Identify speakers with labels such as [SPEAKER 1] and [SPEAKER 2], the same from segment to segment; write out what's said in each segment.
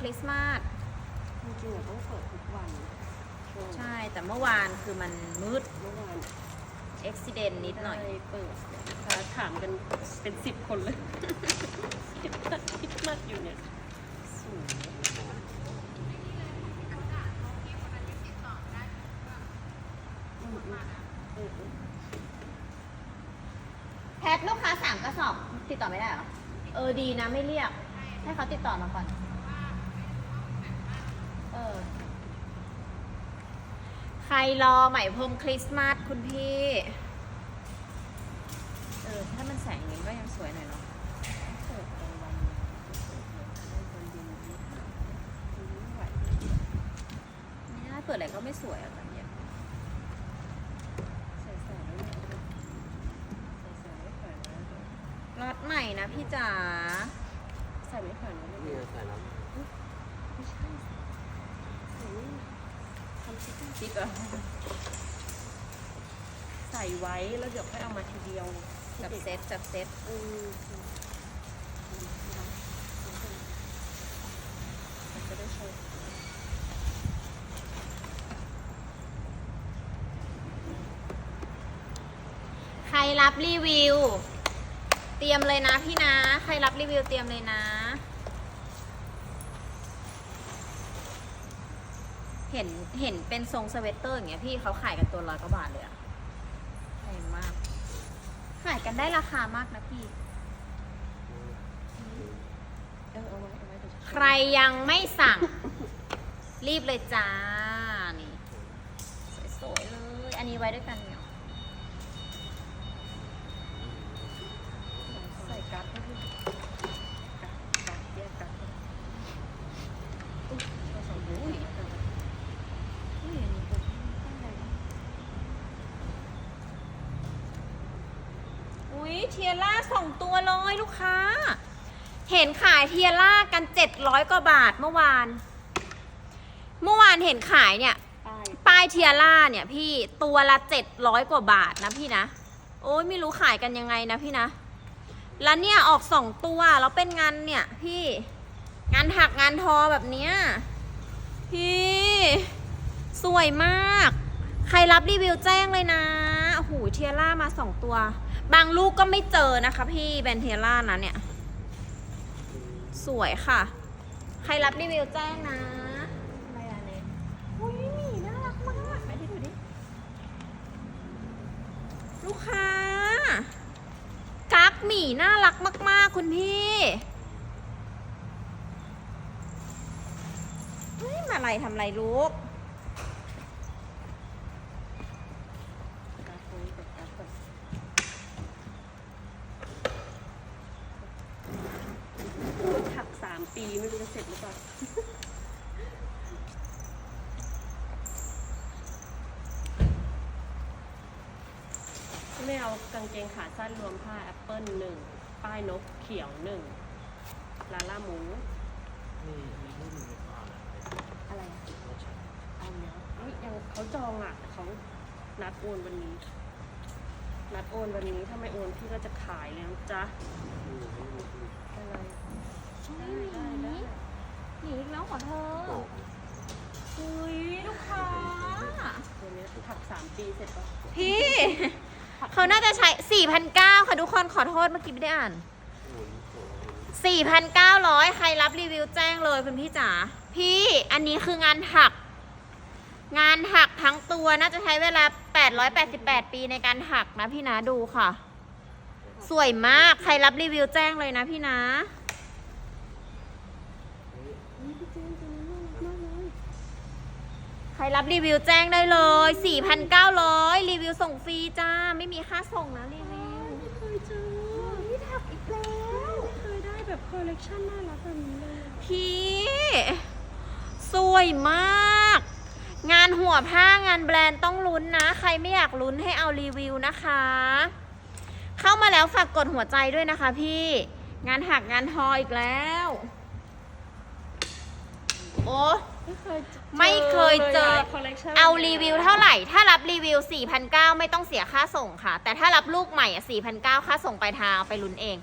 [SPEAKER 1] คริส
[SPEAKER 2] ต์
[SPEAKER 1] มาส
[SPEAKER 3] จริงๆอะต้องเปิดทุกวันช่วง
[SPEAKER 1] ใช่ แต่เมื่อวานคือมันมืด
[SPEAKER 3] เมื่อวาน
[SPEAKER 1] อุบิเหตุนิดหน่อย
[SPEAKER 3] ได้เปิดลูกค้าถามกันเป็นสิบคนเลยคิดมากคิดมากอยู่เนี่ยสูงอืมอืมเออเออ
[SPEAKER 1] แพทลูกค้าสามกระสอบติดต่อไม่ได้เหรอ เออดีนะไม่เรียก ให้เขาติดต่อมาก่อน เออ ใค รรอไหม่พรมคริสต์มาสคุณพี่ เออ ถ้ามันแสงอย่างนี้ก็ยังสวยหน่อยเนาะ
[SPEAKER 3] เปิดอนเย็นไม่หา
[SPEAKER 1] เปิดอะไรก็ไม่สวยอะตอนนี้ย
[SPEAKER 3] ใส่ใส่ไม่ได้ใส่ใส่ไม่แขวนนะ
[SPEAKER 1] รถใหม่นะพี่จ๋า
[SPEAKER 3] ใส่ไม่แขวนนะ
[SPEAKER 2] นี่ใส่น้
[SPEAKER 3] ไม่ใช่ใส่นี่ ทำซิก
[SPEAKER 1] จิ๊กเหรอ
[SPEAKER 3] ใส่ไว้แล้วเดี๋ยวค่อยเอามาทีเดียว
[SPEAKER 1] จับเซตจับเซต
[SPEAKER 3] เออจะได้โชว์
[SPEAKER 1] ใครรับรีวิว เตรียมเลยนะพี่นะ ใครรับรีวิวเตรียมเลยนะ เห็นเห็นเป็นทรงสเวตเตอร์อย่างเงี้ยพี่เขาขายกันตัวร้อยกว่าบาทเลยอะแพงมาก ขายกันได้ราคามากนะพี่
[SPEAKER 3] เออเอาไว้เอาไว้เดี๋ยวจะ
[SPEAKER 1] ใครยังไม่สั่ง รีบเลยจ้า นี่ สวยๆเลย อันนี้ไว้ด้วยกันเนี่ย
[SPEAKER 3] ใส่กั๊กให้พี่กั๊กกั๊กแยกกั๊กอุ๊ยเอาสองถุงอุ้ย
[SPEAKER 1] อุ้ยอันนี้ตัวตั้งใจอุ้ยเทียร่าสองตัวเลยลูก ค้า เห็นขายเทียร่ากันเจ็ดร้อยกว่าบาทเมื่อวาน เมื่อวานเห็นขายเนี่ย
[SPEAKER 3] ป้าย
[SPEAKER 1] ป้ายเทียร่าเนี่ยพี่ตัวละเจ็ดร้อยกว่าบาทนะพี่นะ โอ้ยไม่รู้ขายกันยังไงนะพี่นะ แล้วเนี่ยออกสองตัวแล้วเป็นงานเนี่ยพี่งานถักงานทอแบบเนี้ยพี่ สวยมาก ใครรับรีวิวแจ้งเลยนะโอ้โหเทียร่ามาสองตัว บางลูกก็ไม่เจอนะคะพี่แบรนด์เทียร่านะเนี่ย สวยค่ะ ใครรับรีวิวแจ้งนะ
[SPEAKER 3] อะไรอะเนี่ย
[SPEAKER 1] อุ้ยหมีน่ารักมาก
[SPEAKER 3] ไปที่ดูดิ
[SPEAKER 1] ลูกค้า กั๊กหมีน่ารักมาก ๆ คุณพี่เฮ้ยมาอะไรทำอะไรลูก
[SPEAKER 3] กั๊กตรงนี้กับกั๊กก่อนถักสามปีไม่รู้จะเสร็จหรือเปล่า ไม่ เอากางเกงขาสั้นรวมผ้าแอปเปิลหนึ่งป้ายนกเขียวหนึ่งลาล่าหมูำ
[SPEAKER 2] นี่มีรูปหนึ่งในฟ้านะ
[SPEAKER 3] อะไรอะ
[SPEAKER 2] รถฉัน
[SPEAKER 3] เอาเนี้ยเฮ้ยยังเขาจองอะเขานัดโอนวันนี้ นัดโอนวันนี้ถ้าไม่โอนพี่ก็จะขายเลยนะจ๊ะ
[SPEAKER 2] อืมอืมอืม
[SPEAKER 3] อะไร
[SPEAKER 1] ได้
[SPEAKER 3] ได้
[SPEAKER 1] ได้
[SPEAKER 3] ได้
[SPEAKER 1] หนีอีกแล้วขอเธอ
[SPEAKER 2] โอ้
[SPEAKER 1] อุ้ยลูกค้า
[SPEAKER 3] ตัวเนี้ยถักสามปีเสร็จปะ
[SPEAKER 1] พี่ เขาน่าจะใช้ 4,900 ค่ะทุกคนขอโทษเมื่อกี้ไม่ได้อ่าน
[SPEAKER 2] โหโห
[SPEAKER 1] 4,900 ใครรับรีวิวแจ้งเลยคุณพี่จ๋า พี่อันนี้คืองานถัก งานถักทั้งตัวน่าจะใช้เวลา 888 ปีในการถักนะพี่นะดูค่ะ สวยมากใครรับรีวิวแจ้งเลยนะพี่นะ
[SPEAKER 3] นี่พี่เจนตัวนี้น่ารักมากเลย
[SPEAKER 1] ใครรับรีวิวแจ้งได้เลย 4,900 รีวิวส่งฟรีจ้า ไม่มีค่าส่งนะรีวิว
[SPEAKER 3] ไม่เคยเจอ
[SPEAKER 1] พี่ถักอีกแล้ว
[SPEAKER 3] ไม่เคยได้แบบคอลเลกชันน่ารักแบบนี้เลยอะ
[SPEAKER 1] พี่ สวยมาก งานหัวผ้างานแบรนด์ต้องลุ้นนะ ใครไม่อยากลุ้นให้เอารีวิวนะคะ เข้ามาแล้วฝากกดหัวใจด้วยนะคะพี่ งานหักงานทออีกแล้ว โอ้
[SPEAKER 3] ไม่เคย
[SPEAKER 1] ไม่เคยเจอ
[SPEAKER 3] คอลเลกชัน
[SPEAKER 1] เอารีวิวเท่าไหร่ ถ้ารับรีวิว 4,900 ไม่ต้องเสียค่าส่งค่ะ แต่ถ้ารับลูกใหม่อะ4,900 ค่าส่งปลายทางไปลุ้นเอง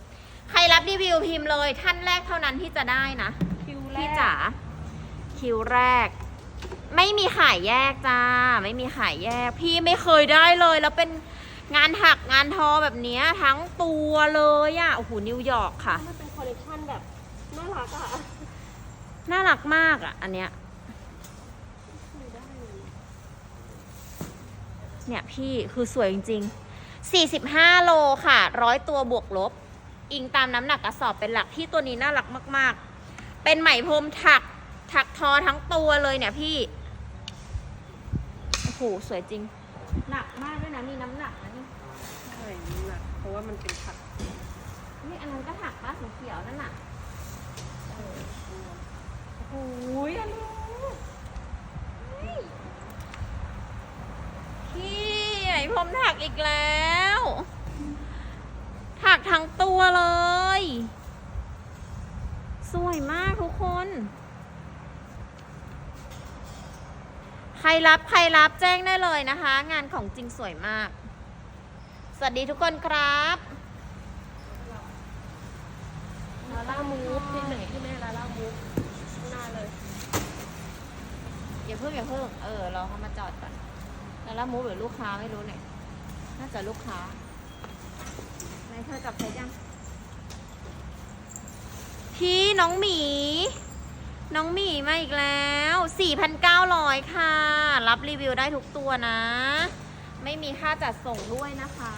[SPEAKER 1] ใครรับรีวิวพิมพ์เลย ท่านแรกเท่านั้นที่จะได้นะ
[SPEAKER 3] คิวแร
[SPEAKER 1] พี่
[SPEAKER 3] ก
[SPEAKER 1] จ๋าคิวแรก ไม่มีขายแยกจ้า ไม่มีขายแยก พี่ไม่เคยได้เลย แล้วเป็นงานถักงานทอแบบเนี้ยทั้งตัวเลยอะ่ะโอ้โหนิวยอร์กค่ะ
[SPEAKER 3] มันเป็นคอลเลกชันแบบน่ารักอะ
[SPEAKER 1] น่ารักมากอะ่ะ อันเนี้ย
[SPEAKER 3] ไม่ได้เลย
[SPEAKER 1] เนี่ยพี่คือสวยจริงๆ 45 โลค่ะร้อยตัวบวกลบ อิงตามน้ำหนักกระสอบเป็นหลักที่ตัวนี้น่ารักมาก ๆ เป็นไหมพรมถักถักทอทั้งตัวเลยเนี่ยพี่โอ้โหสวยจริง หนักมากด้วยนะมีน้ำหนักนะนี่
[SPEAKER 3] ใช่หนักเพราะว่ามันเป็นผัก
[SPEAKER 1] นี่อันนั้นก็ถักป้าสีเขียวนั่นน่ะ
[SPEAKER 3] เออ
[SPEAKER 1] โอ้ยอันนี้เฮ้ย พี่ไหนพรมถักอีกแล้ว ถักทั้งตัวเลย สวยมากทุกคน ใครรับใครรับแจ้งได้เลยนะคะ งานของจริงสวยมาก สวัสดีทุกคนครับ
[SPEAKER 3] ลาล่ามูฟที่ไหนที่แม่ลาล่ามูฟข้างหน้าเลย
[SPEAKER 1] อย่าเพิ่งอย่าเพิ่ง เออรอเขามาจอดก่อนแล้วละมูฟหรือลูกค้าไม่รู้เนี่ย น่าจะลูกค้าไหนเธอจับเซตยัง พี่น้องหมี น้องหมีมาอีกแล้ว 4,900 ค่ะ รับรีวิวได้ทุกตัวนะ ไม่มีค่าจัดส่งด้วยนะคะ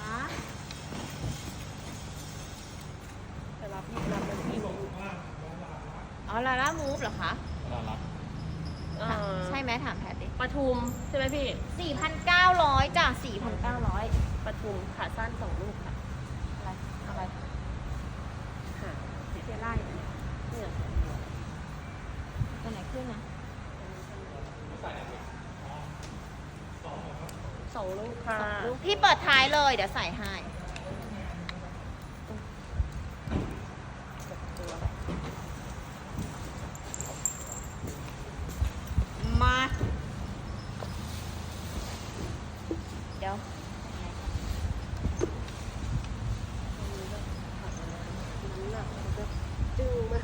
[SPEAKER 3] แต่รับพี่รับเป็นพี่บอก
[SPEAKER 1] อ๋อลาล่ามูฟเหรอคะ
[SPEAKER 2] น่ารัก
[SPEAKER 3] เอ่อ
[SPEAKER 1] ใช่ไหมถามแพทดิ
[SPEAKER 3] ปทุมใช่ไหมพี่
[SPEAKER 1] 4,900จ้ะ4,900
[SPEAKER 3] ปทุมขาสั้นสองลูกค่ะ
[SPEAKER 1] อะไรอะไร
[SPEAKER 3] ค่ะ
[SPEAKER 1] เสียไล่
[SPEAKER 3] เนี่ย
[SPEAKER 1] ตัวไหนขึ้นนะ
[SPEAKER 3] สองลูกค่ะ
[SPEAKER 1] ลูกพี่เปิดท้ายเลยเดี๋ยวใส่ให้ มา เดี๋ยว
[SPEAKER 3] น้ำหนักมันจะดึงมา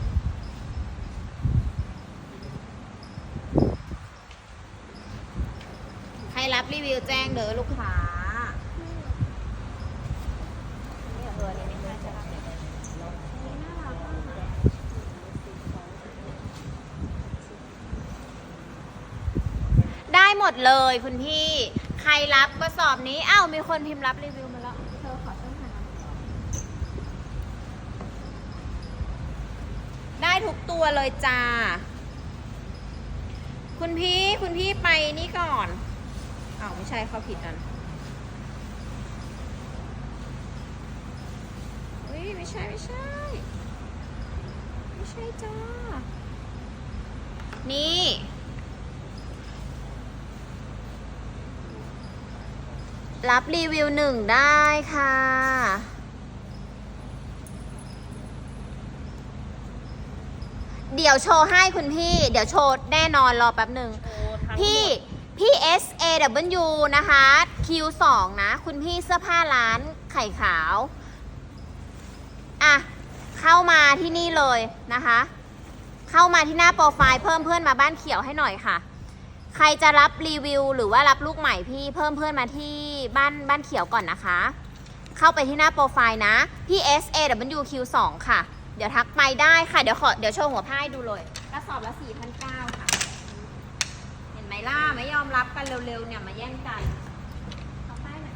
[SPEAKER 1] ใครรับรีวิวแจ้ง เด้อลูกค้าเนี่ยเออเนี่ยไม่น่าจะรับเลยน่ารักมากได้หมดเลยคุณพี่ ใครรับกระสอบนี้ อ้าว มีคนพิมพ์รับรีวิวมาแล้ว เธอขอช่องทางได้ทุกตัวเลยจ้า คุณพี่ คุณพี่ไปนี่ก่อน อ้าวไม่ใช่เขาผิดอันอุ้ยไม่ใช่ไม่ใช่ ไม่ใช่จ้า นี่ รับรีวิวหนึ่งได้ค่ะ เดี๋ยวโชว์ให้คุณพี่ เดี๋ยวโชว์แน่นอนรอแป๊บหนึ่ง
[SPEAKER 3] โชว์ทั้งหมด
[SPEAKER 1] พี่ พี่ S A W นะคะ Q2 นะ คุณพี่เสื้อผ้าร้านไข่ขาว อะ เข้ามาที่นี่เลยนะคะ เข้ามาที่หน้าโปรไฟล์เพิ่มเพื่อนมาบ้านเขียวให้หน่อยค่ะ ใครจะรับรีวิว หรือว่ารับลูกใหม่พี่เพิ่มเพื่อนมาที่บ้านบ้านเขียวก่อนนะคะ เข้าไปที่หน้าโปรไฟล์นะ พี่ S A W Q2 ค่ะ เดี๋ยวทักไปได้ค่ะ เดี๋ยวขอเดี๋ยวโชว์หัวผ้าให้ดูเลยกระสอบละ4,900ค่ะเห็น ล่ะไม่ยอมรับกันเร็วๆเนี่ยมาแย่งกันเอาป้ายหน่อย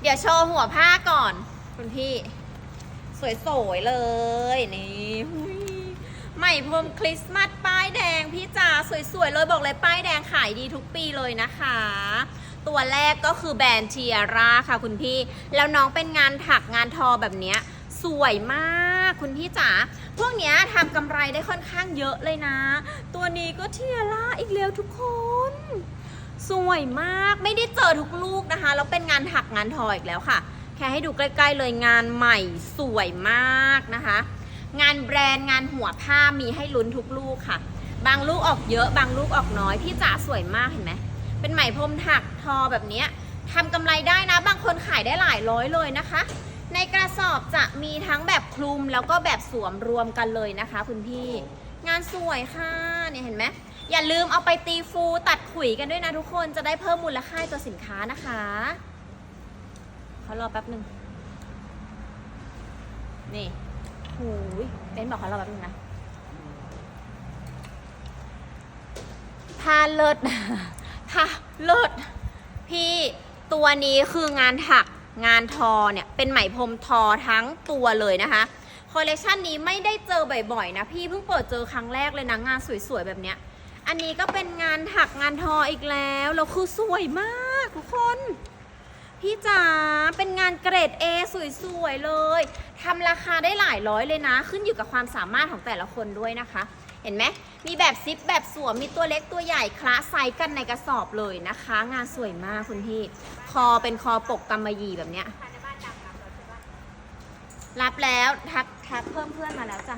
[SPEAKER 1] เดี๋ยวโชว์หัวผ้าก่อน คุณพี่ สวยๆเลยนี่ใหม่พรมคริสต์มาสป้ายแดงพี่จ๋าสวยๆเลยบอกเลยป้ายแดงขายดีทุกปีเลยนะคะ ตัวแรกก็คือแบรนด์เทียร่าค่ะคุณพี่ แล้วน้องเป็นงานถักงานทอแบบเนี้ยสวยมาก คุณพี่จ๋าพวกเนี้ยทำกำไรได้ค่อนข้างเยอะเลยนะ ตัวนี้ก็เทียร่าอีกแล้วทุกคน สวยมากไม่ได้เจอทุกลูกนะคะ แล้วเป็นงานถักงานทออีกแล้วค่ะ แค่ให้ดูใกล้ๆเลยงานใหม่สวยมากนะคะ งานแบรนด์งานหัวผ้ามีให้ลุ้นทุกลูกค่ะ บางลูกออกเยอะ บางลูกออกน้อยพี่จ๋าสวยมากเห็นไหมเป็นไหมพรมถักทอแบบเนี้ยทำกำไรได้นะ บางคนขายได้หลายร้อยเลยนะคะ ในกระสอบจะมีทั้งแบบคลุมแล้วก็แบบสวมรวมกันเลยนะคะคุณพี่ งานสวยค่ะเนี่ยเห็นไหมอย่าลืมเอาไปตีฟูตัดขุยกันด้วยนะทุกคนจะได้เพิ่มมูลค่าให้ตัวสินค้านะคะเขารอแป๊บหนึ่งนี่หูยเป็นบอกเขารอแป๊บหนึงนะผ้าเลิศผ้าเลิศพี่ตัวนี้คืองานถัก งานทอเนี่ยเป็นไหมพรมทอทั้งตัวเลยนะคะคอลเลกชันนี้ไม่ได้เจอบ่อยๆนะพี่เพิ่งเปิดเจอครั้งแรกเลยนะงานสวยๆแบบเนี้ย อันนี้ก็เป็นงานถักงานทออีกแล้วแล้วคือสวยมากทุกคน พี่จ๋าเป็นงานเกรด A สวยๆเลยทำราคาได้หลายร้อยเลยนะ ขึ้นอยู่กับความสามารถของแต่ละคนด้วยนะคะ เห็นไหมมีแบบซิปแบบสวมมีตัวเล็กตัวใหญ่คละไซส์กันในกระสอบเลยนะคะ งานสวยมากคุณพี่ คอเป็นคอปกกำมะหยี่แบบเนี้ยรับแล้วทักทักเพิ่มเพื่อนมาแล้วจ้ะ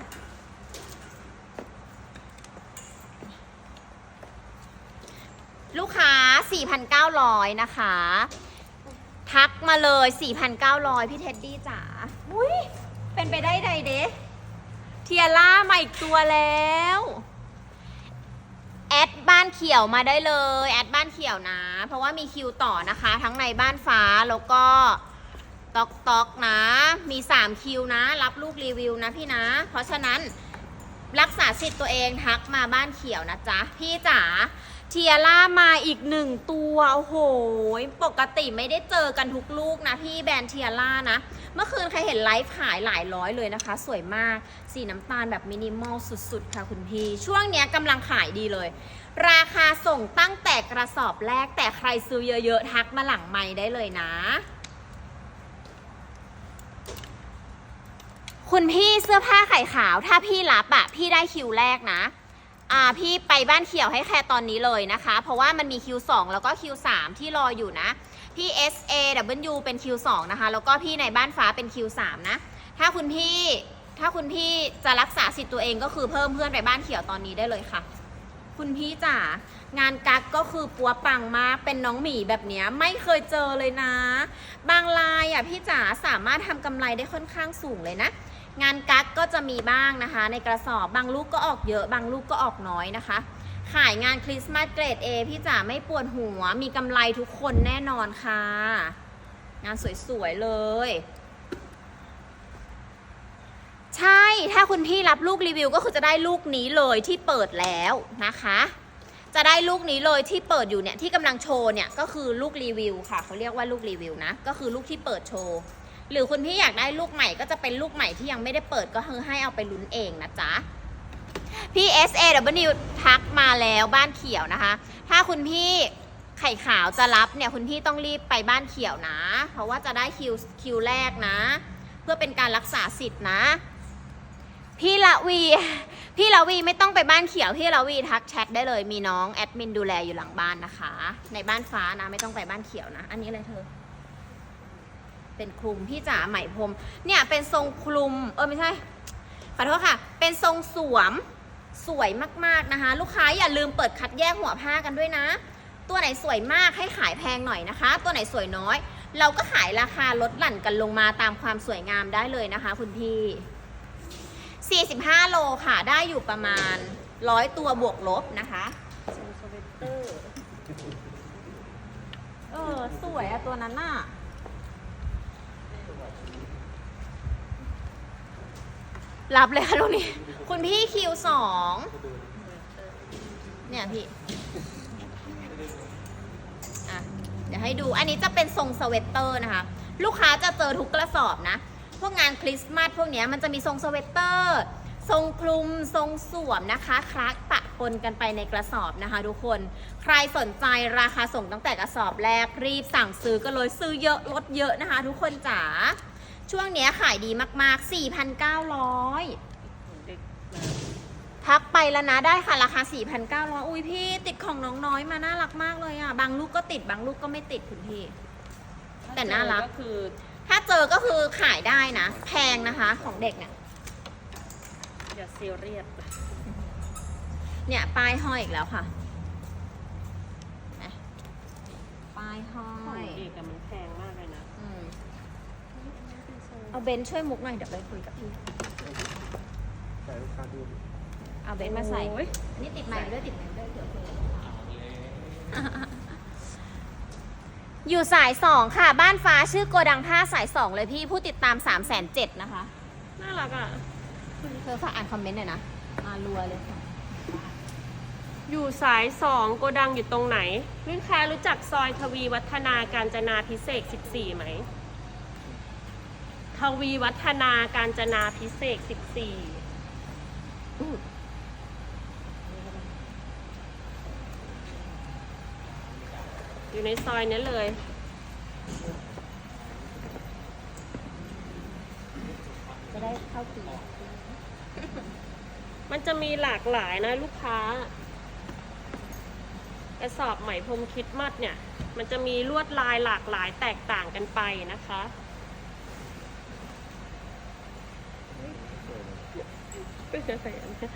[SPEAKER 1] ลูกค้า 4,900 นะคะ ทักมาเลย 4,900 พี่เท็ดดี้จ๋าอุ้ยเป็นไปได้ใดเดะเทียร่ามาอีกตัวแล้ว แอดบ้านเขียวมาได้เลย แอดบ้านเขียวนะ เพราะว่ามีคิวต่อนะคะ ทั้งในบ้านฟ้าแล้วก็ตอกตอกนะ มี 3 คิวนะ รับลูกรีวิวนะพี่นะ เพราะฉะนั้นรักษาสิทธิ์ตัวเองทักมาบ้านเขียวนะจ๊ะ พี่จ๋า เทียร่ามาอีกหนึ่งตัว โอ้โห ปกติไม่ได้เจอกันทุกลูกนะพี่แบรนด์เทียร่านะ เมื่อคืนใครเห็นไลฟ์ขายหลายร้อยเลยนะคะ สวยมาก สีน้ำตาลแบบมินิมอลสุดๆ ค่ะคุณพี่ ช่วงเนี้ยกำลังขายดีเลย ราคาส่งตั้งแต่กระสอบแรกแต่ใครซื้อเยอะๆ ทักมาหลังไม้ได้เลยนะ คุณพี่เสื้อผ้าไข่ขาว ถ้าพี่รับอะพี่ได้คิวแรกนะ อ่าพี่ไปบ้านเขียวให้แค่ตอนนี้เลยนะคะ เพราะว่ามันมี Q2 แล้วก็ Q3 ที่รออยู่นะ พี่ SA W เป็น Q2 นะคะ แล้วก็พี่ในบ้านฟ้าเป็น Q3 นะ ถ้าคุณพี่ถ้าคุณพี่จะรักษาสิทธิ์ตัวเองก็คือเพิ่มเพื่อนไปบ้านเขียวตอนนี้ได้เลยค่ะ คุณพี่จ๋างานกักก็คือปัวปังมากเป็นน้องหมีแบบเนี้ยไม่เคยเจอเลยนะ บางลายอะพี่จ๋าสามารถทำกำไรได้ค่อนข้างสูงเลยนะ งานกั๊กก็จะมีบ้างนะคะ ในกระสอบบางลูกก็ออกเยอะ บางลูกก็ออกน้อยนะคะ ขายงานคริสต์มาสเกรด A พี่จ๋าไม่ปวดหัว มีกำไรทุกคนแน่นอนค่ะ งานสวยๆเลย ใช่ ถ้าคุณพี่รับลูกรีวิวก็คือจะได้ลูกนี้เลยที่เปิดแล้วนะคะ จะได้ลูกนี้เลยที่เปิดอยู่เนี่ยที่กำลังโชว์เนี่ยก็คือลูกรีวิวค่ะเขาเรียกว่าลูกรีวิวนะ ก็คือลูกที่เปิดโชว์ หรือคุณพี่อยากได้ลูกใหม่ก็จะเป็นลูกใหม่ที่ยังไม่ได้เปิดก็คือให้เอาไปลุ้นเองนะจ๊ะพี่ S A W ทักมาแล้วบ้านเขียวนะคะ ถ้าคุณพี่ไข่ขาวจะรับเนี่ยคุณพี่ต้องรีบไปบ้านเขียวนะ เพราะว่าจะได้คิวคิวแรกนะ เพื่อเป็นการรักษาสิทธิ์นะ พี่ละวี พี่ละวีไม่ต้องไปบ้านเขียวพี่ละวีทักแชทได้เลยมีน้องแอดมินดูแลอยู่หลังบ้านนะคะ ในบ้านฟ้านะไม่ต้องไปบ้านเขียวนะ อันนี้อะไรเธอ เป็นคลุมพี่จ๋าไหมพรมเนี่ยเป็นทรงคลุมเออไม่ใช่ขอโทษค่ะ เป็นทรงสวมสวยมากๆนะคะ ลูกค้าอย่าลืมเปิดคัดแยกหัวผ้ากันด้วยนะ ตัวไหนสวยมากให้ขายแพงหน่อยนะคะ ตัวไหนสวยน้อย เราก็ขายราคาลดหลั่นกันลงมาตามความสวยงามได้เลยนะคะคุณพี่ 45 โลค่ะได้อยู่ประมาณ 100 ตัวบวกลบนะคะ
[SPEAKER 3] เอร์
[SPEAKER 1] เออสวยอะตัวนั้นน่ะ รับเลยค่ะลูกนี้ คุณพี่คิวสองเนี่ยพี่อะเดี๋ยวให้ดูอันนี้จะเป็นทรงสเวตเตอร์นะคะ ลูกค้าจะเจอทุกกระสอบนะ พวกงานคริสต์มาสพวกเนี้ยมันจะมีทรงสเวตเตอร์ ทรงคลุมทรงสวมนะคะคลักปะปนกันไปในกระสอบนะคะ ทุกคน ใครสนใจราคาส่งตั้งแต่กระสอบแรกรีบสั่งซื้อกันเลยซื้อเยอะลดเยอะนะคะ ทุกคนจ๋า ช่วงเนี้ยขายดีมากๆ 4,900
[SPEAKER 3] เด็กมา
[SPEAKER 1] ทักไปแล้วนะได้ค่ะ ราคา 4,900 อุ้ยพี่ ติดของน้องน้อยมาน่ารักมากเลยอะ บางลูกก็ติด บางลูกก็ไม่ติดคุณพี่ แต่น่ารัก
[SPEAKER 3] ก็คือ
[SPEAKER 1] ถ้าเจอก็คือขายได้นะ แพงนะคะของเด็กเนี่ย
[SPEAKER 3] อย่าซีเรียส
[SPEAKER 1] เนี่ยป้ายห้อยอีกแล้วค่ะนะป้ายห้อ
[SPEAKER 3] ของ
[SPEAKER 1] ย
[SPEAKER 3] เด็กอะมันแพงมากเลยนะ
[SPEAKER 1] อืม เอาเบนซ์ช่วยมุกหน่อยเดี๋ยวไปคุยกับพี่
[SPEAKER 2] ใส่ลูกค้าดู
[SPEAKER 1] เอาเบนซ์มาใส่
[SPEAKER 3] โอ้ย
[SPEAKER 1] อันนี่ติดไมค์ด้วยติดไมค์ด้วยเดี๋ยวคุยกับลูกค้าอยู่สายสองค่ะ บ้านฟ้าชื่อโกดังผ้าสายสองเลยพี่ผู้ติดตาม3ามแสนเจ็ดนะคะ
[SPEAKER 3] น่ารักอะ
[SPEAKER 1] เธอฝากอ่านคอมเมนต์หน่อยนะมารัวเลยค่ะ
[SPEAKER 3] อยู่สายสองโกดังอยู่ตรงไหนลูกค้ารู้จักซอยทวีวัฒนาการจนาพิเศษก14 ไหม ทวีวัฒนาการจนาพิเศษก14อื้อยู่ในซอยนี้เลย
[SPEAKER 1] จะได้เข้าปี
[SPEAKER 3] มันจะมีหลากหลายนะลูกค้ากระสอบไหมพรมคริดมัดเนี่ย มันจะมีลวดลายหลากหลายแตกต่างกันไปนะคะ เป็นอะไรอันเนี้ย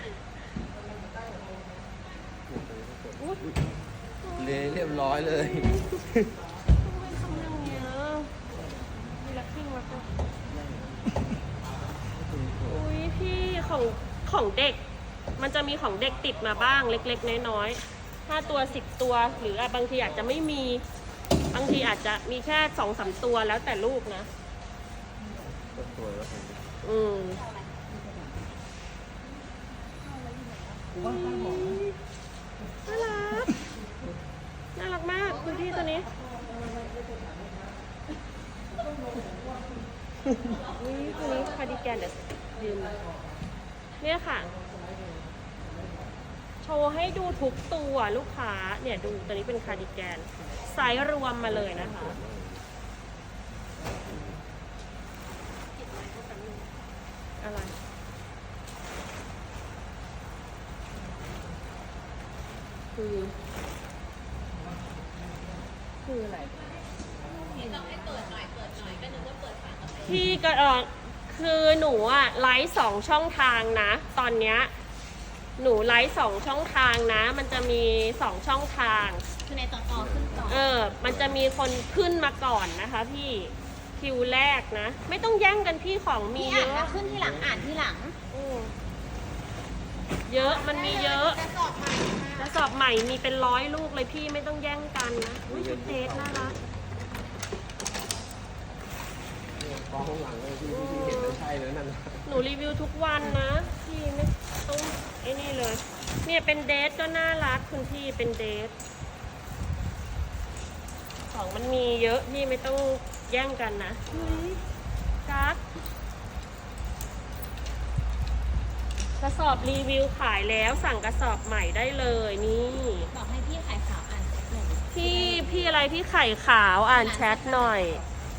[SPEAKER 3] อุ๊ย
[SPEAKER 2] เละเรียบร้อยเลย
[SPEAKER 3] ทำไมทำอย่างเงี้ยมีลักทิ้งมาค่ะอุ้ยพี่ของของเด็ก มันจะมีของเด็กติดมาบ้างเล็ก ๆ น้อยๆห้าตัวสิบตัว หรืออะบางทีอาจจะไม่มี บางทีอาจจะมีแค่สองสามตัวแล้วแต่ลูกนะ
[SPEAKER 2] ก็สวยแล้วผม
[SPEAKER 3] อืม น่ารัก น่ารักมากคุณพี่ตัวนี้นี่ตัวนี้คาร์ดิแกนเดี๋ยวยืมเนี่ยค่ะ โชว์ให้ดูทุกตัวลูกค้า เนี่ยดูตัวนี้เป็นคาร์ดิแกนไซส์รวมมาเลยนะคะ อะไร คือ คืออะไรพี่ก็เออคือหนูอะไลฟ์สองช่องทางนะ ตอนเนี้ยหนูไลฟ์สองช่องทางนะ มันจะมีสองช่องทาง
[SPEAKER 1] คือในต่อต่อขึ้นต่อ
[SPEAKER 3] เออ มันจะมีคนขึ้นมาก่อนนะคะพี่คิวแรกนะ ไม่ต้องแย่งกันพี่ของมี
[SPEAKER 1] พี่
[SPEAKER 3] เย
[SPEAKER 1] อ่าน
[SPEAKER 3] อะ
[SPEAKER 1] นะขึ้นที่หลังอ่านที่หลัง
[SPEAKER 3] อืมเยอะมันมีเยอะ
[SPEAKER 1] จะสอบใหม่
[SPEAKER 3] กระสอบใหม่มีเป็นร้อยลูกเลยพี่ไม่ต้องแย่งกันนะอุ้ยชุดเดทน่ารัก
[SPEAKER 2] กองข้างหลังเลยที่ที่เห็นใช่เลยนั่นน่ะ
[SPEAKER 3] หนูรีวิวทุกวันนะพี่ไม่ต้องไอ้นี่เลย เนี่ยเป็นเดทก็น่ารักคุณพี่เป็นเดทของมันมีเยอะพี่ไม่ต้องแย่งกันนะเฮ้ยกัก กระสอบรีวิวขายแล้วสั่งกระสอบใหม่ได้เลยนี่
[SPEAKER 1] บอกให้พี่ขายขาวอ่านเสร็จหน่อยดิ
[SPEAKER 3] พี่พี่อะไรพี่ไข่ขาวอ่านแชทหน่อย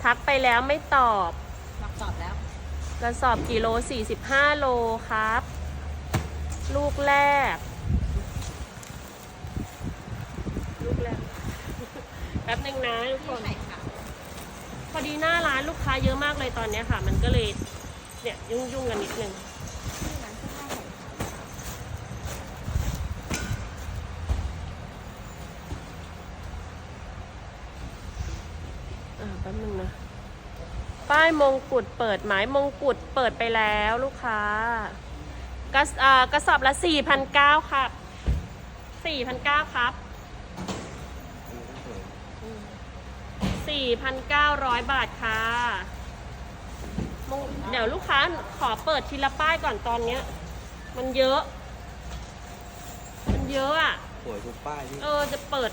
[SPEAKER 3] ทักไปแล้วไม่ตอบ
[SPEAKER 1] บอกตอบแล้ว
[SPEAKER 3] กระสอบกิโล 45 โลครับ ลูกแรก ลูกแรก แป๊บหนึ่งนะทุกค
[SPEAKER 1] พี่
[SPEAKER 3] น
[SPEAKER 1] ขายขาว
[SPEAKER 3] พอดีหน้าร้านลูกค้าเยอะมากเลยตอนเนี้ยค่ะ มันก็เลยเนี่ยยุ่งยุ่งๆกันนิดนึง
[SPEAKER 1] ที่ร้านเสื้อผ้าขายขาว
[SPEAKER 3] อ่าแป๊บนึงนะ ป้ายมงกุฎเปิดไหมมงกุฎเปิดไปแล้วลูกค้ากระสอ่ากระสอบละ 4,900ครับ4,900ครับ 4,900 บาทค่ะมงเดี๋ยวลูกค้าขอเปิดทีละป้ายก่อนตอนเนี้ย มันเยอะ มันเยอะอะ
[SPEAKER 2] สวยทุกป้ายที่
[SPEAKER 3] เออจะเปิด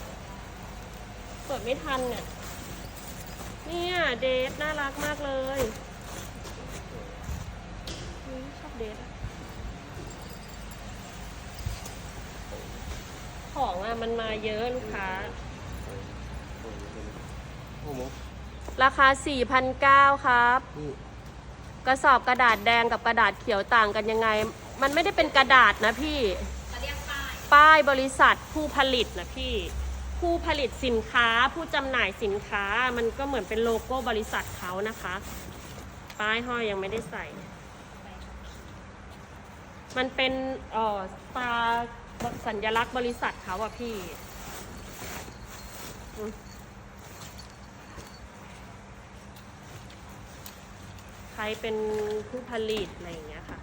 [SPEAKER 3] เปิดไม่ทันเนี่ย เนี่ยเดทน่ารักมากเลยอุ๊ยชอบเดทอะของอะมันมาเยอะลูกค้า
[SPEAKER 2] โอ้โห
[SPEAKER 3] ราคา 4,900 ครับ
[SPEAKER 2] นี่
[SPEAKER 3] กระสอบกระดาษแดงกับกระดาษเขียวต่างกันยังไง มันไม่ได้เป็นกระดาษนะพี่
[SPEAKER 1] เขาเรียกป้าย
[SPEAKER 3] ป้ายบริษัทผู้ผลิตนะพี่ ผู้ผลิตสินค้าผู้จำหน่ายสินค้ามันก็เหมือนเป็นโลโก้บริษัทเขานะคะ ป้ายห้อยยังไม่ได้ใส่ มันเป็นเอ่อตาสัญลักษณ์บริษัทเขาอะพี่ใครเป็นผู้ผลิตอะไรอย่างเงี้ยค่ะ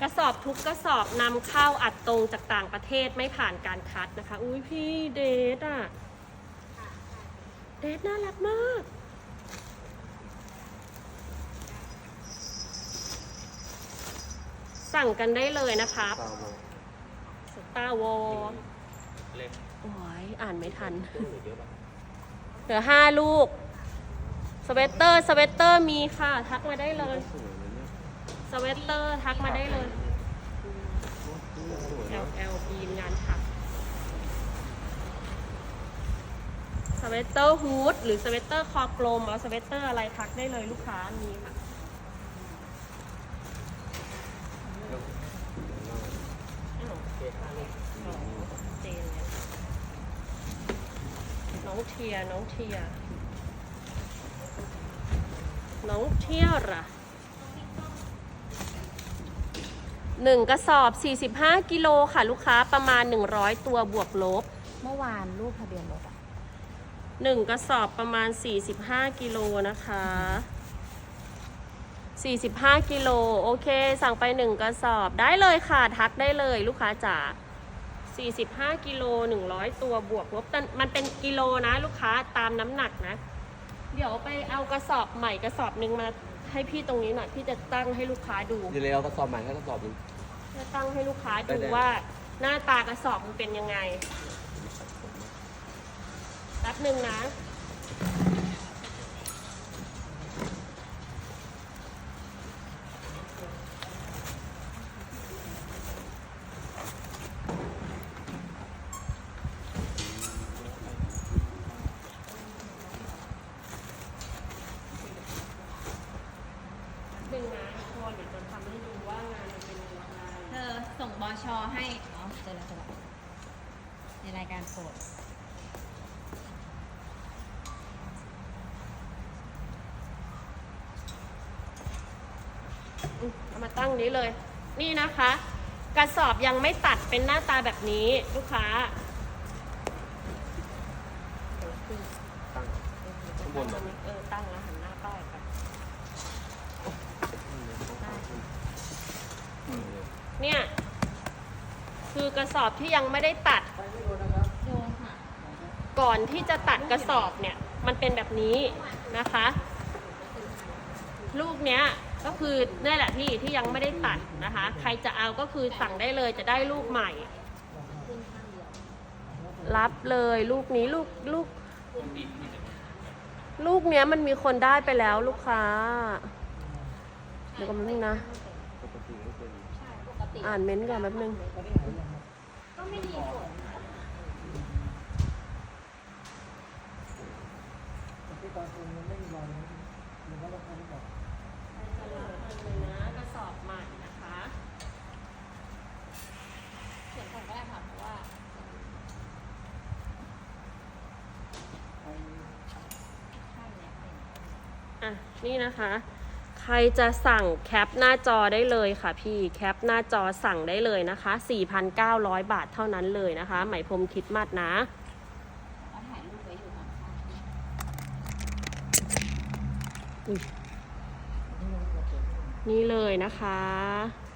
[SPEAKER 3] กระสอบทุกกระสอบนำเข้าอัดตรงจากต่างประเทศไม่ผ่านการคัดนะคะ อุ้ยพี่เดทอะเดทน่ารักมาก สั่งกันได้เลยนะครับ
[SPEAKER 2] ตาว
[SPEAKER 3] สตาร์วอล
[SPEAKER 2] เล็ก
[SPEAKER 3] โอ้ยอ่านไม่ทัน
[SPEAKER 2] เหลือเยอะปะ
[SPEAKER 3] เหลือห้าลูก สเวตเตอร์ สเวตเตอร์มีค่ะ ทักมาได้เลย
[SPEAKER 2] สวย
[SPEAKER 3] สเวตเตอร์ทักมาได้เลย
[SPEAKER 2] สวย
[SPEAKER 3] L
[SPEAKER 2] นะ
[SPEAKER 3] L B งานถักสเวตเตอร์ฮูดหรือสเวตเตอร์คอกลมเอาสเวตเตอร์อะไรทักได้เลยลูกค้ามีค่ะอ้าวเจนเลยน้องเทีย น้องเทีย น้องเทียร่ะ หนึ่งกระสอบ 45 กิโลค่ะลูกค้าประมาณ 100 ตัวบวกลบ
[SPEAKER 1] เมื่อวานรูปทะเบียนรถอะ
[SPEAKER 3] หนึ่งกระสอบประมาณ 45 กิโลนะคะ 45 กิโลโอเค สั่งไป 1 กระสอบได้เลยค่ะทักได้เลยลูกค้าจ๋า45 กิโล 100 ตัวบวกลบแต่มันเป็นกิโลนะลูกค้าตามน้ำหนักนะ เดี๋ยวไปเอากระสอบใหม่กระสอบหนึ่งมา ให้พี่ตรงนี้หน่อยพี่จะตั้งให้ลูกค้าดู
[SPEAKER 2] เดี๋ยวเลยเอากระสอบใหม่ให้กระสอบหนึง
[SPEAKER 3] จะตั้งให้ลูกค้า
[SPEAKER 2] ได้
[SPEAKER 3] ดู
[SPEAKER 2] ได้
[SPEAKER 3] ว่าหน้าตากระสอบมันเป็นยังไงแป๊บหนึ่งนะ หนึ่งนะทุกคนเดี๋ยวจะทำให้ดูว่างานมันเป็นยังไง
[SPEAKER 1] เธอส่งบอชอให้ อ๋อเจอแล้วเจอแล้วในรายการโปรด
[SPEAKER 3] อืมเอามาตั้ง นี้เลย นี่นะคะ กระสอบยังไม่ตัดเป็นหน้าตาแบบนี้ลูกค้า
[SPEAKER 2] ตั้งข้างบนเหรอ
[SPEAKER 3] เออตั้งแล้วหันหน้าป้ายไปเนี่ย คือกระสอบที่ยังไม่ได้ตัด
[SPEAKER 1] โดนค่ะ
[SPEAKER 3] ก่อนที่จะตัดกระสอบเนี่ย มันเป็นแบบนี้นะคะ ลูกเนี้ย ก็คือนี่แหละพี่ที่ยังไม่ได้ตัดนะคะ ใครจะเอาก็คือสั่งได้เลยจะได้ลูกใหม่ รับเลยลูกนี้ลูกลูก ลูกเนี้ยมันมีคนได้ไปแล้วลูกค้า เดี๋ยวก็แป๊บนึงนะ อ่านเม้นต์ก่อนแป๊บนึง
[SPEAKER 1] ก็ไม่มีผล
[SPEAKER 3] เลยนะกระสอบ ใหม่นะคะ
[SPEAKER 1] เขียนก่อนก็ได้ค่ะเพราะว่าใช่เนี่ยเป็น
[SPEAKER 3] อะนี่นะคะ ใครจะสั่งแคปหน้าจอได้เลยค่ะพี่แคปหน้าจอสั่งได้เลยนะคะ 4,900 บาทเท่านั้นเลยนะคะ ไหมพรมคริดมัดนะ
[SPEAKER 1] แล้วถ่ายรูปไว้อยู่ข้าง
[SPEAKER 3] นี่เลยนะคะ